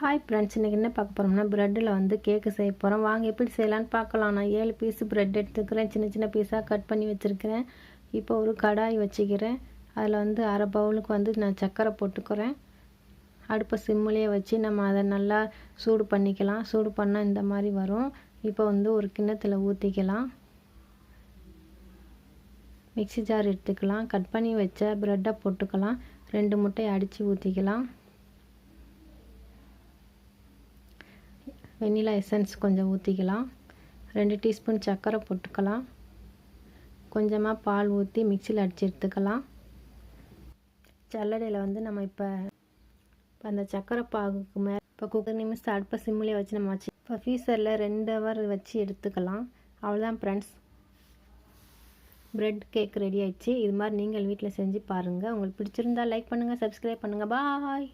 Hi friends இன்றைக்கி என்ன பார்க்க போகிறோம்னா ப்ரெட்டில் வந்து கேக்கு செய்ய போகிறோம் வாங்க எப்படி செய்யலான்னு பார்க்கலாம். நான் ஏழு பீஸு ப்ரெட் எடுத்துக்கிறேன். சின்ன சின்ன பீஸாக கட் பண்ணி வச்சுருக்கிறேன். இப்போ ஒரு கடாய் வச்சுக்கிறேன். அதில் வந்து அரை பவுலுக்கு வந்து நான் சர்க்கரை போட்டுக்கிறேன். அடுப்பை சிம்மிலே வச்சு நம்ம அதை நல்லா சூடு பண்ணிக்கலாம். சூடு பண்ணால் இந்த மாதிரி வரும். இப்போ வந்து ஒரு கிண்ணத்தில் ஊற்றிக்கலாம் மிக்சி ஜார் எடுத்துக்கலாம். கட் பண்ணி வச்ச ப்ரெட்டை போட்டுக்கலாம். ரெண்டு முட்டையை அடித்து ஊற்றிக்கலாம் வெண்ணிலா எசன்ஸ் கொஞ்சம் ஊற்றிக்கலாம் ரெண்டு டீஸ்பூன் சர்க்கரை போட்டுக்கலாம். கொஞ்சமாக பால் ஊற்றி மிக்சியில் அடித்து எடுத்துக்கலாம். சல்லடையில் வந்து நம்ம இப்போ இப்போ அந்த சர்க்கரை பாகுக்கு மேலே இப்போ குக்கர் நிமிஷம் அடுப்பை சிம்மிலே வச்சு நம்ம வச்சு இப்போ ஃபீஸரில் ரெண்டு ஹவர் வச்சு எடுத்துக்கலாம். அவ்வளோதான் ஃப்ரெண்ட்ஸ் ப்ரெட் கேக் ரெடி ஆயிடுச்சு. இது மாதிரி நீங்கள் வீட்டில் செஞ்சு பாருங்கள் உங்களுக்கு பிடிச்சிருந்தா லைக் பண்ணுங்கள் சப்ஸ்கிரைப் பண்ணுங்கள் பாய்